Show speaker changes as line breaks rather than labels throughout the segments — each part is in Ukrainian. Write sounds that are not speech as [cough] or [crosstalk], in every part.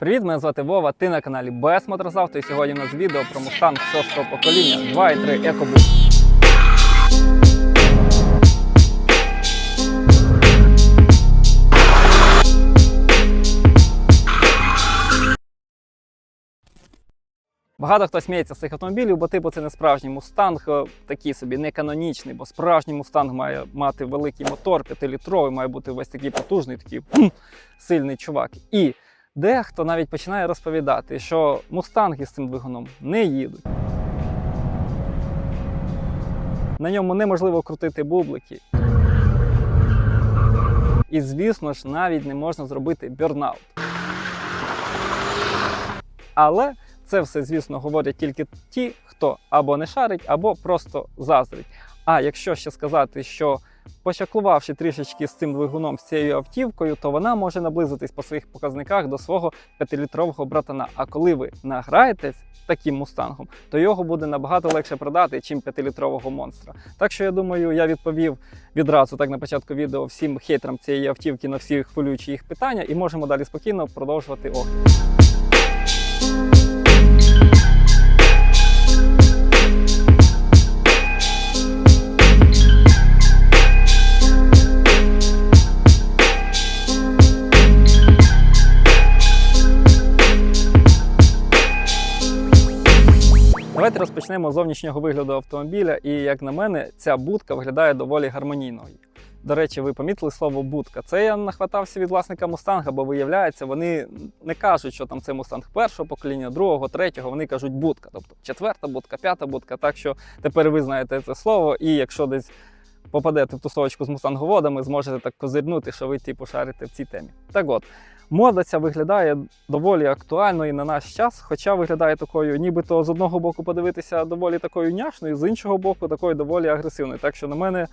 Привіт, мене звати Вова. Ти на каналі БС Моторзавто і сьогодні у нас відео про Mustang 6 покоління 2.3 EcoBoost. Багато хто сміється з цих автомобілів, бо типу це не справжній мустанг, е, такий собі не канонічний, бо справжній мустанг має мати великий мотор, 5-літровий, має бути весь такий потужний, такий сильний чувак. І дехто навіть починає розповідати, що мустанги з цим двигуном не їдуть. На ньому неможливо крутити бублики. І, звісно ж, навіть не можна зробити бёрнаут. Але це все, звісно, говорять тільки ті, хто або не шарить, або просто заздрить. А якщо ще сказати, що почаклувавши трішечки з цим двигуном, з цією автівкою, то вона може наблизитись по своїх показниках до свого 5-літрового братана. А коли ви награєтесь таким мустангом, то його буде набагато легше продати, чим 5-літрового монстра. Так що я думаю, я відповів відразу так на початку відео всім хейтерам цієї автівки на всі хвилюючі їх питання, і можемо далі спокійно продовжувати огляд. Розпочнемо з зовнішнього вигляду автомобіля. І як на мене, ця будка виглядає доволі гармонійною. До речі, ви помітили слово будка. Це я нахватався від власника мустанга, бо виявляється, вони не кажуть, що там це мустанг першого покоління, другого, третього. Вони кажуть будка, тобто четверта будка, п'ята будка. Так що тепер ви знаєте це слово, і якщо десь попадете в тусовочку з мустанговодами, зможете так козирнути, що ви типу шарите в цій темі. Так от. Мода ця виглядає доволі актуальною на наш час, хоча виглядає такою, нібито з одного боку подивитися доволі такою няшною, з іншого боку, такою доволі агресивною. Так що на мене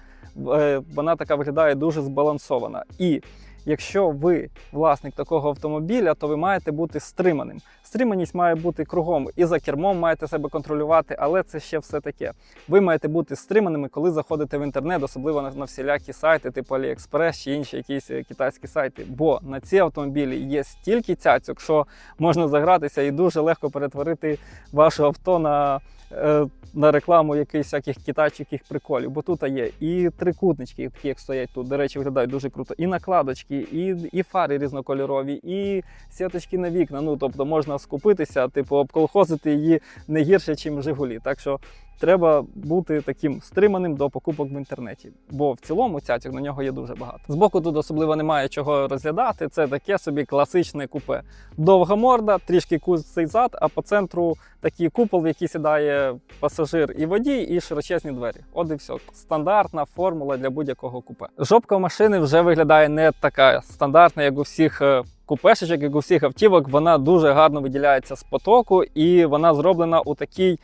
е, вона така виглядає дуже збалансована. І якщо ви власник такого автомобіля, то ви маєте бути стриманим. Стриманість має бути кругом і за кермом маєте себе контролювати, але це ще все таке. Ви маєте бути стриманими, коли заходите в інтернет, особливо на, всілякі сайти, типу AliExpress чи інші якісь е, китайські сайти. Бо на ці автомобілі є стільки цяцьок, що можна загратися і дуже легко перетворити ваше авто на. е, На рекламу якихось всяких китайських приколів, бо тут є і трикутнички, такі як стоять тут. До речі, виглядають дуже круто. І накладочки, і, і фари різнокольорові, і сіточки на вікна. Ну тобто можна скупитися, типу, обколхозити її не гірше, ніж Жигулі. Так що треба бути таким стриманим до покупок в інтернеті. Бо в цілому цяток на нього є дуже багато. Збоку тут особливо немає чого розглядати. Це таке собі класичне купе. Довга морда, трішки кусий зад, а по центру такий купол, в який сідає пасажир і водій, і широчезні двері. От і все. Стандартна формула для будь-якого купе. Жопка машини вже виглядає не така стандартна, як у всіх. Купешечок, як у всіх автівок, вона дуже гарно виділяється з потоку, і вона зроблена у такій.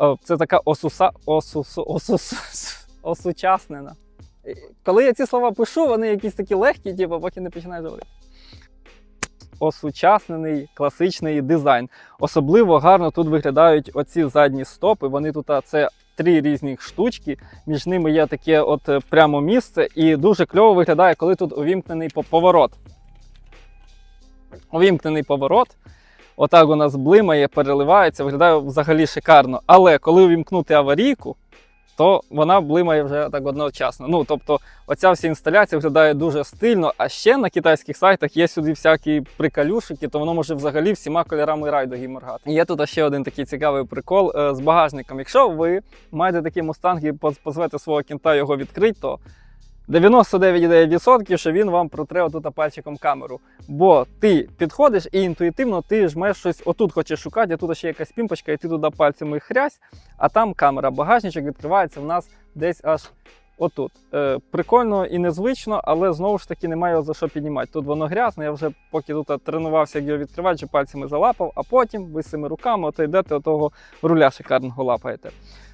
е, Це така осуса, осус, осус, осучаснена. Коли я ці слова пишу, вони якісь такі легкі, типу, поки не починаєш говорити. Осучаснений класичний дизайн. Особливо гарно тут виглядають оці задні стопи. Вони тут це три різні штучки. Між ними є таке от прямо місце, і дуже кльово виглядає, коли тут увімкнений поворот. Увімкнений поворот. Отак у нас блимає, переливається, виглядає взагалі шикарно. Але коли увімкнути аварійку, то вона блимає вже так одночасно. Ну, тобто, оця вся інсталяція виглядає дуже стильно, а ще на китайських сайтах є сюди всякі приколюшики, то воно може взагалі всіма кольорами райдуги моргати. І Є тут ще один такий цікавий прикол е, з багажником. Якщо ви маєте такі мустанги, поз- позвете свого кінта його відкрити, то 99,9% що він вам протре отут пальчиком камеру. Бо ти підходиш і інтуїтивно ти жмеш щось, отут хочеш шукати, а тут ще якась пімпочка, і ти туди пальцями хрясь, а там камера. Багажничок відкривається в нас десь аж отут. Е, прикольно і незвично, але знову ж таки немає за що піднімати. Тут воно грязне, я вже поки тут тренувався, як його відкривати, пальцями залапав, а потім ви цими руками ото йдете до того руля шикарного лапаєте.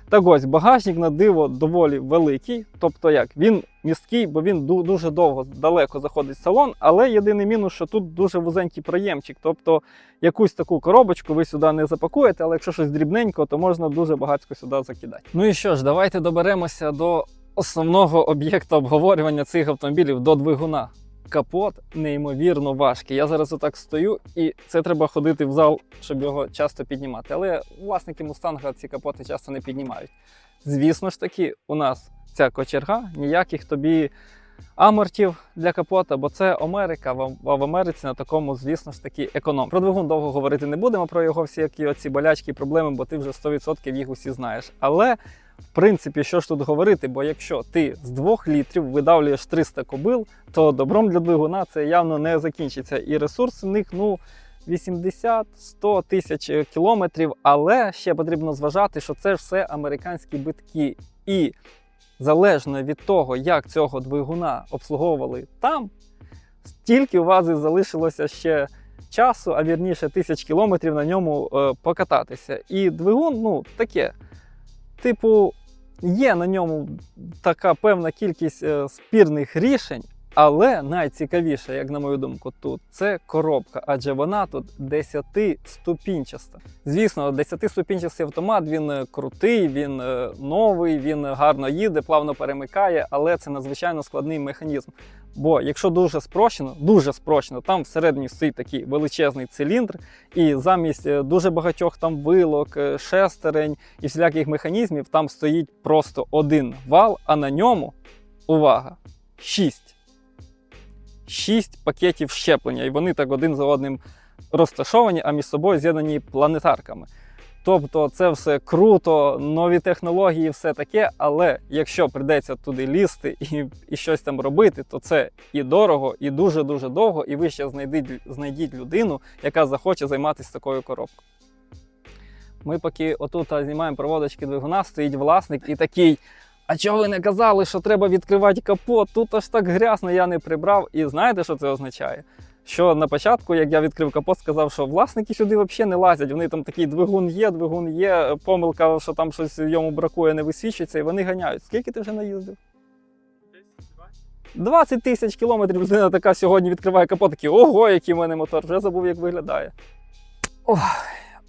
Так ось, багажник на диво доволі великий, тобто як, він місткий, бо він дуже довго далеко заходить в салон, але єдиний мінус, що тут дуже вузенький проємчик. Тобто якусь таку коробочку ви сюди не запакуєте, але якщо щось дрібненько, то можна дуже багатько сюди закидати. Ну і що ж, давайте доберемося до основного об'єкта обговорювання цих автомобілів до двигуна. Капот неймовірно важкий. Я зараз отак стою, і це треба ходити в зал, щоб його часто піднімати. Але власники мустанга ці капоти часто не піднімають. Звісно ж таки, у нас ця кочерга ніяких тобі амортів для капота, бо це Америка. А в Америці на такому, звісно ж таки, економ. Про двигун довго говорити не будемо, про його всі які оці болячки і проблеми, бо ти вже 100% їх усі знаєш. Але в принципі, що ж тут говорити, бо якщо ти з 2 літрів видавлюєш 300 кобил, то добром для двигуна це явно не закінчиться. І ресурс у них ну 80-100 тисяч кілометрів. Але ще потрібно зважати, що це все американські битки. І залежно від того, як цього двигуна обслуговували там, стільки у вас і залишилося ще часу, а вірніше тисяч кілометрів на ньому е, покататися. І двигун, ну, таке. Типу, є на ньому така певна кількість е, спірних рішень, але найцікавіше, як на мою думку, тут це коробка, адже вона тут 10-ступінчаста. Звісно, 10-ступінчастий автомат він е, крутий, він е, новий, він гарно їде, плавно перемикає, але це надзвичайно складний механізм. Бо якщо дуже спрощено, дуже спрощено, там всередині стоїть такий величезний циліндр, і замість е, дуже багатьох там вилок, е, шестерень і всіляких механізмів, там стоїть просто один вал, а на ньому, увага, 6. 6 пакетів щеплення, і вони так один за одним розташовані, а між собою з'єднані планетарками. Тобто це все круто, нові технології, все таке. Але якщо прийдеться туди лізти і, і щось там робити, то це і дорого, і дуже-дуже довго, і ви ще знайдіть, знайдіть людину, яка захоче займатися такою коробкою. Ми поки отут знімаємо проводочки двигуна, стоїть власник і такий. А чого ви не казали, що треба відкривати капот? Тут аж так грязно, я не прибрав. І знаєте, що це означає? Що на початку, як я відкрив капот, сказав, що власники сюди взагалі не лазять. Вони там такий двигун є, двигун є, помилка, що там щось йому бракує, не висвічується, і вони ганяють. Скільки ти вже наїздив? 20 тисяч кілометрів людина така сьогодні відкриває капот, такий, ого, який в мене мотор, вже забув, як виглядає. Ой,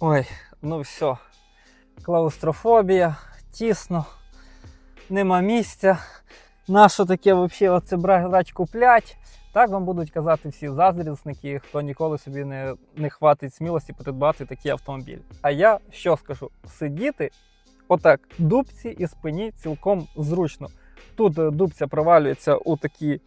ой, ну все. Клаустрофобія, тісно, нема місця. Нащо таке взагалі оце брати куплять? Так вам будуть казати всі заздрісники, хто ніколи собі не, не хватить смілості придбати такий автомобіль. А я що скажу? Сидіти отак, дубці і спині цілком зручно. Тут е, дубця провалюється у такі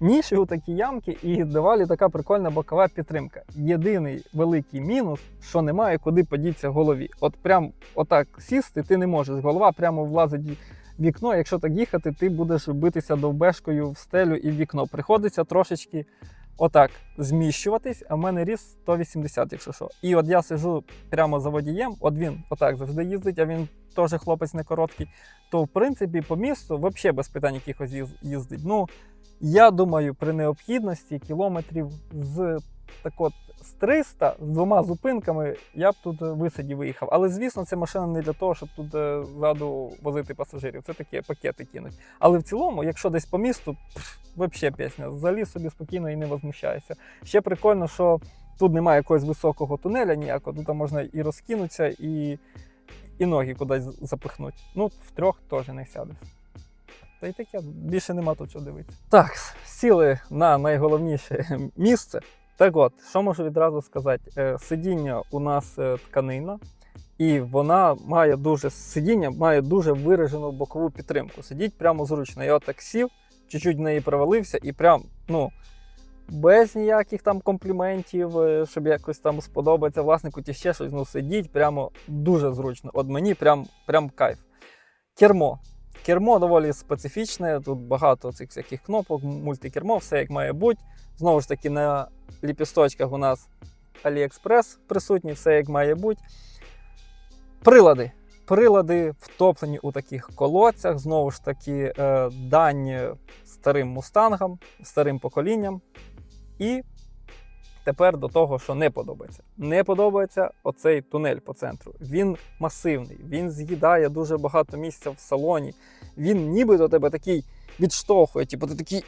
ніші, у такі ямки, і доволі така прикольна бокова підтримка. Єдиний великий мінус, що немає куди подіться голові. От прям отак сісти ти не можеш. Голова прямо влазить вікно. Якщо так їхати, ти будеш битися довбешкою в стелю і в вікно. Приходиться трошечки отак зміщуватись, а в мене ріс 180, якщо що. І от я сижу прямо за водієм, от він отак завжди їздить, а він теж хлопець не короткий. То в принципі по місту взагалі без питань якихось їздить. Ну я думаю, при необхідності кілометрів з так от з 300 з двома зупинками я б тут е, висаді виїхав. Але звісно, ця машина не для того, щоб тут е, ззаду возити пасажирів. Це такі пакети кинуть. Але в цілому, якщо десь по місту, взагалі пісня, заліз собі спокійно і не возмущається. Ще прикольно, що тут немає якогось високого тунеля ніякого, тут можна і розкинутися, і, і ноги кудись запихнути. Ну, в трьох теж не сядеш. Та й таке, більше нема тут чого дивитися. Так, сіли на найголовніше [laughs] місце. Так от, що можу відразу сказати? Е, Сидіння у нас е, тканина, і вона має дуже сидіння має дуже виражену бокову підтримку. Сидіть прямо зручно. Я отак сів, чуть-чуть в неї провалився, і прям, ну. Без ніяких там компліментів, е, щоб якось там сподобається власнику чи ще щось. Ну сидіть прямо дуже зручно. От мені прям, прям кайф. Кермо. Кермо доволі специфічне, тут багато цих всяких кнопок, мультикермо, все як має бути. Знову ж таки, на ліпісточках у нас AliExpress присутні, все як має бути. Прилади. Прилади втоплені у таких колодцях, знову ж таки, е, дані старим мустангам, старим поколінням. І тепер до того, що не подобається. Не подобається оцей тунель по центру. Він масивний, він з'їдає дуже багато місця в салоні. Він ніби до тебе такий відштовхує, типу, ти такий,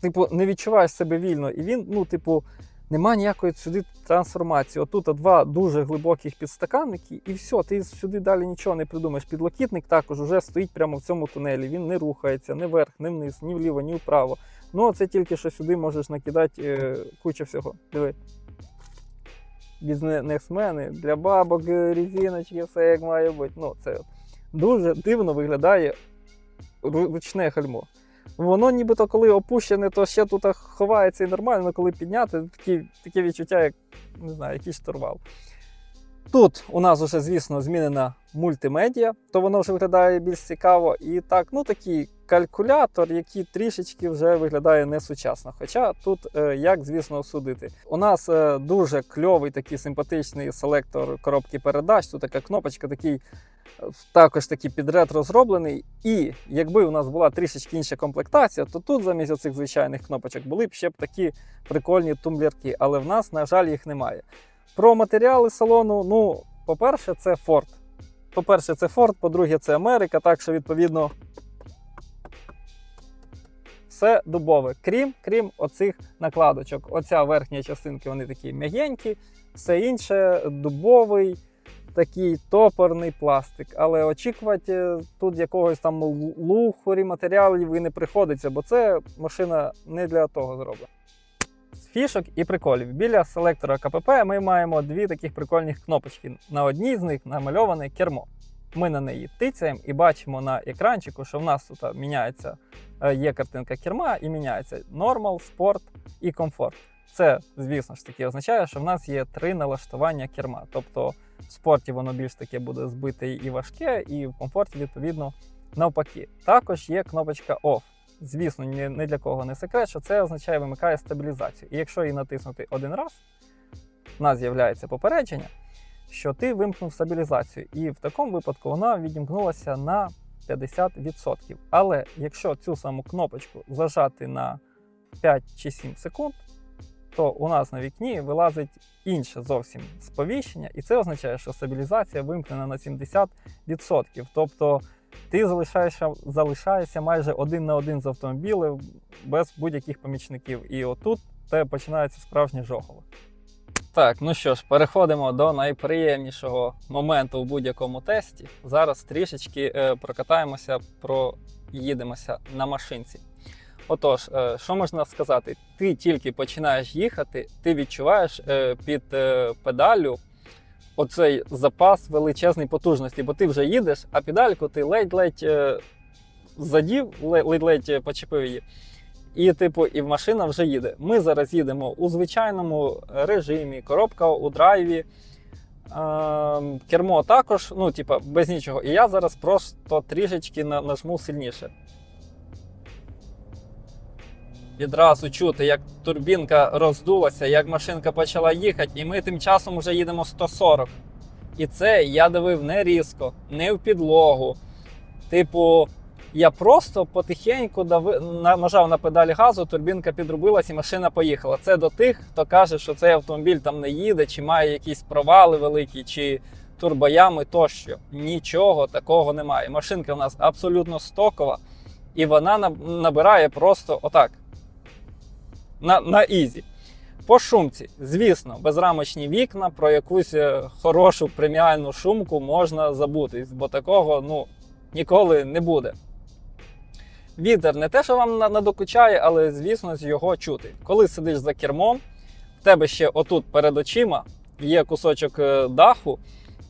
типу, не відчуваєш себе вільно. І він, ну, типу, нема ніякої сюди трансформації. Отут два дуже глибоких підстаканники, і все, ти сюди далі нічого не придумаєш. Підлокітник також вже стоїть прямо в цьому тунелі. Він не рухається ні вверх, ні вниз, ні вліво, ні вправо. Ну, це тільки що сюди можеш накидати е, кучу всього. Диви. Бізнесмени, для бабок, е, резиночки, все як має бути. Ну, це дуже дивно виглядає ручне гальмо. Воно нібито коли опущене, то ще тут ховається і нормально, коли підняти, такі, таке відчуття, як не знаю, якийсь штурвал. Тут у нас вже, звісно, змінена мультимедіа, то воно вже виглядає більш цікаво. І так, ну такий калькулятор, який трішечки вже виглядає несучасно. Хоча тут е, як, звісно, судити. У нас е, дуже кльовий такий симпатичний селектор коробки передач. Тут така кнопочка, такий е, також такий під ретро зроблений. І якби у нас була трішечки інша комплектація, то тут замість оцих звичайних кнопочок були б ще б такі прикольні тумблерки, але в нас, на жаль, їх немає. Про матеріали салону, ну, по-перше, це Ford. По-перше, це Ford, по-друге, це Америка, так що, відповідно, все дубове, крім, крім оцих накладочок. Оця верхня частинки, вони такі м'ягенькі, все інше дубовий, такий топорний пластик. Але очікувати е, тут якогось там лухорі матеріалів і не приходиться, бо це машина не для того зроблена. З фішок і приколів. Біля селектора КПП ми маємо дві таких прикольних кнопочки. На одній з них намальоване кермо. Ми на неї тицяємо і бачимо на екранчику, що в нас тут міняється, е, є картинка керма і міняється Normal, Sport і комфорт. Це, звісно ж таки, означає, що в нас є три налаштування керма. Тобто в спорті воно більш таке буде збите і важке, і в комфорті, відповідно, навпаки. Також є кнопочка OFF. Звісно, ні, ні для кого не секрет, що це означає вимикає стабілізацію. І якщо її натиснути один раз, в нас з'являється попередження, що ти вимкнув стабілізацію. І в такому випадку вона відімкнулася на 50%. Але якщо цю саму кнопочку зажати на 5 чи 7 секунд, то у нас на вікні вилазить інше зовсім сповіщення, і це означає, що стабілізація вимкнена на 70%. Тобто ти залишаєшся, залишаєшся майже один на один з автомобілем без будь-яких помічників. І отут тебе починається справжнє жохово. Так, ну що ж, переходимо до найприємнішого моменту в будь-якому тесті. Зараз трішечки е, прокатаємося, проїдемося на машинці. Отож, е, що можна сказати? Ти тільки починаєш їхати, ти відчуваєш е, під е, педалю оцей запас величезної потужності, бо ти вже їдеш, а педальку ти ледь-ледь е, задів, ледь-ледь почепив її. І, типу, і машина вже їде. Ми зараз їдемо у звичайному режимі, коробка у драйві. Ем, кермо також, ну, типа, без нічого. І я зараз просто трішечки нажму сильніше. Відразу чути, як турбінка роздулася, як машинка почала їхати, і ми тим часом вже їдемо 140. І це я дивив не різко, не в підлогу. Типу, я просто потихеньку дави... нажав на педаль газу, турбінка підробилась і машина поїхала. Це до тих, хто каже, що цей автомобіль там не їде, чи має якісь провали великі, чи турбоями тощо. Нічого такого немає. Машинка у нас абсолютно стокова, і вона наб- набирає просто отак. На, на ізі. По шумці, звісно, безрамочні вікна про якусь е, хорошу преміальну шумку можна забути, бо такого ну, ніколи не буде. Вітер не те, що вам на- надокучає, але звісно його чути. Коли сидиш за кермом, в тебе ще отут перед очима є кусочок е, даху,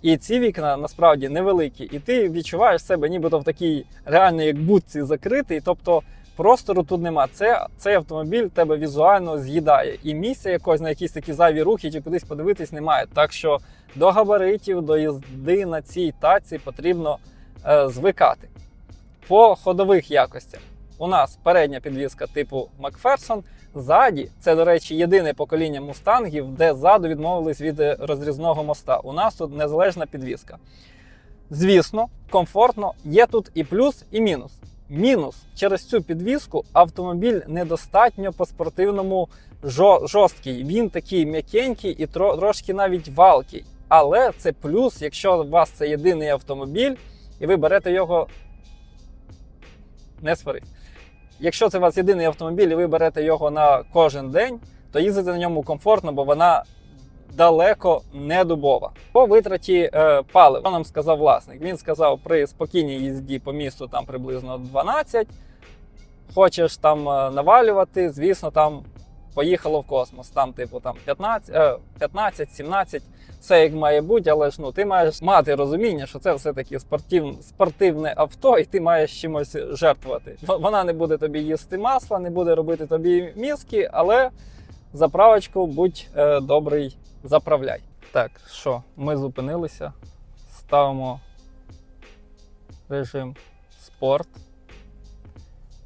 і ці вікна насправді невеликі, і ти відчуваєш себе нібито в такій реально як будці закритий. Тобто простору тут нема. Це, цей автомобіль тебе візуально з'їдає. І місця якогось на якісь такі зайві рухи чи кудись подивитись немає. Так що до габаритів, до їзди на цій таці потрібно е, звикати. По ходових якостях. У нас передня підвізка типу Макферсон. Ззаді, це, до речі, єдине покоління мустангів, де ззаду відмовились від е, розрізного моста. У нас тут незалежна підвізка. Звісно, комфортно, є тут і плюс, і мінус. Мінус через цю підвіску автомобіль недостатньо по спортивному жорсткий. Він такий м'якенький і трошки навіть валкий. Але це плюс, якщо у вас це єдиний автомобіль, і ви берете його. Не сварись. Якщо це у вас єдиний автомобіль, і ви берете його на кожен день, то їздити на ньому комфортно, бо вона далеко не дубова. По витраті е, палива, що нам сказав власник. Він сказав, при спокійній їзді по місту там приблизно 12, хочеш там е, навалювати, звісно, там поїхало в космос. Там, типу, там 15, е, 15 17 все як має бути, але ж ну ти маєш мати розуміння, що це все-таки спортив, спортивне авто, і ти маєш чимось жертвувати. Вона не буде тобі їсти масла, не буде робити тобі мізки, але заправочку будь е, добрий, заправляй. Так, що, ми зупинилися, ставимо режим спорт.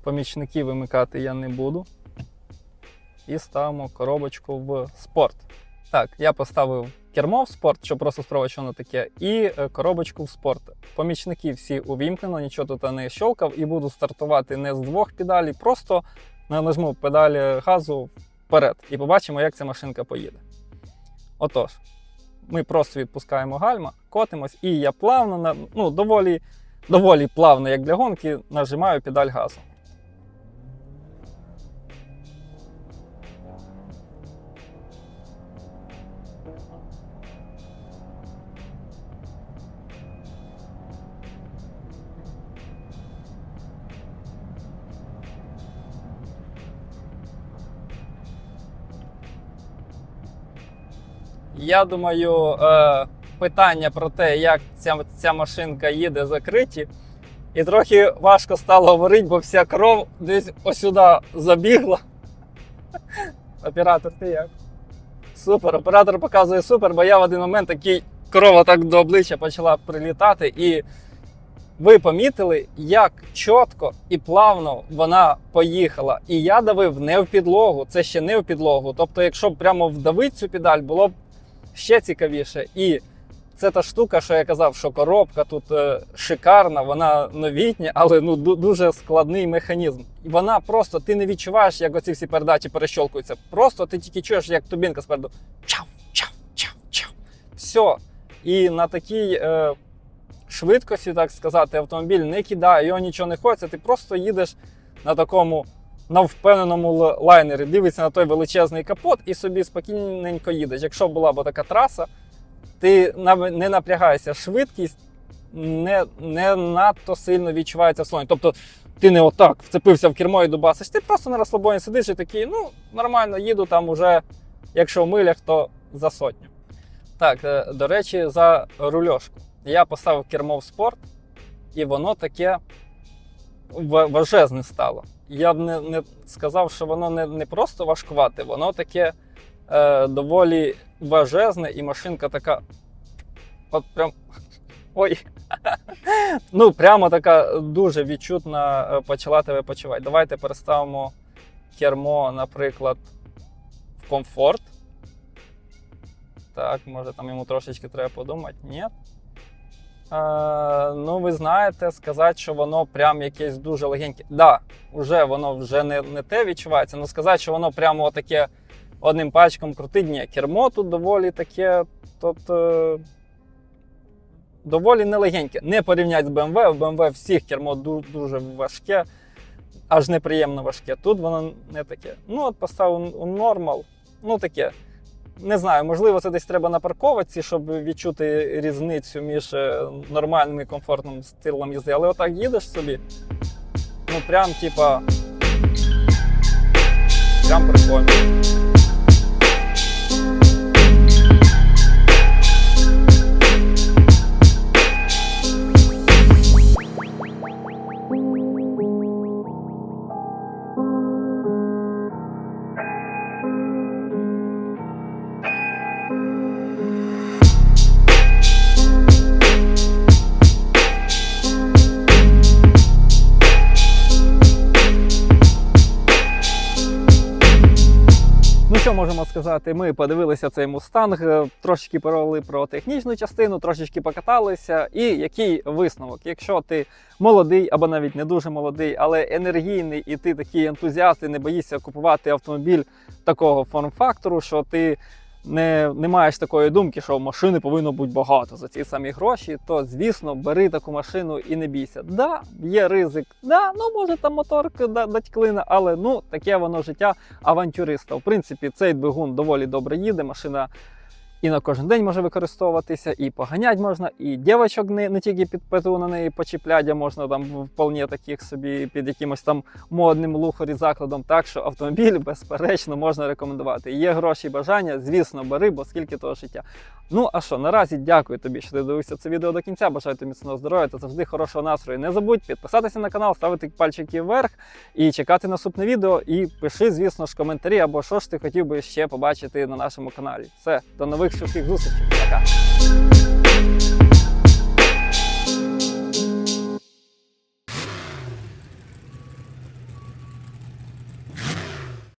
Помічники вимикати я не буду. І ставимо коробочку в спорт. Так, я поставив кермо в спорт, щоб просто спробувати, що воно таке, і е, коробочку в спорт. Помічники всі увімкнено, нічого тут не щелкав, і буду стартувати не з двох педалей, просто нажму педалі газу вперед і побачимо, як ця машинка поїде. Отож, ми просто відпускаємо гальма, котимось, і я плавно, ну, доволі, доволі плавно, як для гонки, нажимаю педаль газу. Я думаю, е, питання про те, як ця, ця машинка їде, закриті. І трохи важко стало говорити, бо вся кров десь осюди забігла. Оператор, ти як? Супер. Оператор показує супер, бо я в один момент такий крова так до обличчя почала прилітати. І ви помітили, як чітко і плавно вона поїхала. І я давив не в підлогу, це ще не в підлогу. Тобто, якщо б прямо вдавити цю педаль, було б ще цікавіше. І це та штука, що я казав, що коробка тут е, шикарна, вона новітня, але ну дуже складний механізм. І вона просто ти не відчуваєш, як оці всі передачі перещолкуються. Просто ти тільки чуєш, як тубінка спереду чав, чав, чав, чав. Все. І на такій е, швидкості, так сказати, автомобіль не кидає, його нічого не хочеться. Ти просто їдеш на такому на впевненому лайнері, дивиться на той величезний капот і собі спокійненько їдеш. Якщо була б така траса, ти не напрягаєшся, швидкість не, не надто сильно відчувається в салоні. Тобто ти не отак вцепився в кермо і дубасиш, ти просто на розслабоні сидиш і такий, ну, нормально, їду там уже, якщо в милях, то за сотню. Так, е, до речі, за рульошку. Я поставив кермо в спорт, і воно таке ва- важезне стало. Я б не, не сказав, що воно не, не просто важкувате, воно таке е, доволі важезне, і машинка така. От прям. Ой. [laughs] ну, прямо така дуже відчутна е, почала тебе почувати. Давайте переставимо кермо, наприклад, в комфорт. Так, може там йому трошечки треба подумати. Ні. Е, ну, ви знаєте, сказати, що воно прям якесь дуже легеньке. Да, вже воно вже не, не те відчувається, але сказати, що воно прямо таке одним пальчиком крутить, ні. Кермо тут доволі таке. Е, доволі нелегеньке. Не порівняти з BMW. В BMW всіх кермо ду- дуже важке, аж неприємно важке. Тут воно не таке. Ну, от поставив у нормал. Ну таке. Не знаю, можливо, це десь треба на парковці, щоб відчути різницю між е, нормальним і комфортним стилем їзди. Але отак їдеш собі. Ну прям типа. Прям прикольно. Що можемо сказати? Ми подивилися цей мустанг, е, трошечки провели про технічну частину, трошечки покаталися. І який висновок? Якщо ти молодий або навіть не дуже молодий, але енергійний, і ти такий ентузіаст, і не боїшся купувати автомобіль такого форм-фактору, що ти не, не маєш такої думки, що машини повинно бути багато за ці самі гроші, то звісно бери таку машину і не бійся. Да, є ризик, да, ну може там моторка да- дать клина, але ну таке воно життя авантюриста. В принципі, цей двигун доволі добре їде. Машина і на кожен день може використовуватися, і поганять можна, і дівчаток не, не тільки під пету на неї почіплять, а можна там вполне таких собі під якимось там модним лухарі закладом. Так що автомобіль, безперечно, можна рекомендувати. Є гроші і бажання, звісно, бери, бо скільки того життя. Ну а що, наразі дякую тобі, що ти дивився це відео до кінця. Бажаю тобі міцного здоров'я та завжди хорошого настрою. Не забудь підписатися на канал, ставити пальчики вверх і чекати наступне відео. І пиши, звісно ж, коментарі або що ж ти хотів би ще побачити на нашому каналі. Все, до нових швидких зустрічей. Пока.